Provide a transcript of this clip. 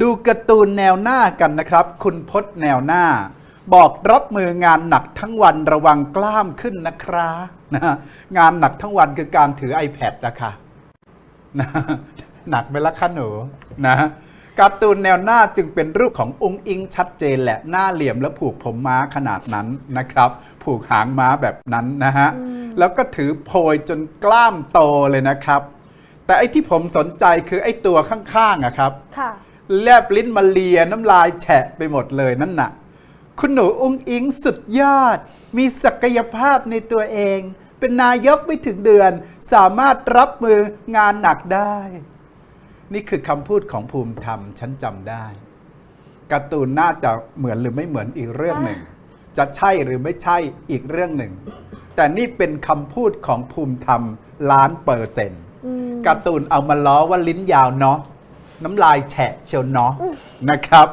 ดูการ์ตูนแนวหน้ากันนะครับ คุณพจน์แนวหน้า บอกรับมืองานหนักทั้งวันระวังกล้ามขึ้นนะครับนะงานหนักทั้งวันคือการถือ iPad นะคะนะหนักไปละคะหนูนะการ์ตูนแนวหน้าจึงเป็นรูปขององค์อิงชัดเจนแหละหน้าเหลี่ยมและผูกผมม้าขนาดนั้นนะครับ ผูกหางม้าแบบนั้นนะฮะแล้วก็ถือโพยจนกล้ามโตเลยนะครับ แต่ไอ้ที่ผมสนใจคือไอ้ตัวข้างๆอะครับค่ะ แลบลิ้นมาเลียน้ำลายแฉะไปหมดเลยนั่นน่ะ คุณหนูอุ้งอิงสุดยอด มีศักยภาพในตัวเอง เป็นนายกไม่ถึงเดือน สามารถรับมืองานหนักได้ นี่คือคำพูดของภูมิธรรมฉันจำได้การ์ตูนน่าจะเหมือนหรือไม่เหมือนอีกเรื่องหนึ่ง จะใช่หรือไม่ใช่อีกเรื่องหนึ่ง แต่นี่เป็นคำพูดของภูมิธรรมล้านเปอร์เซ็นต์อืมการ์ตูนเอามาล้อว่าลิ้นยาวเนาะ น้ำลายแฉะเชียวเนาะนะครับ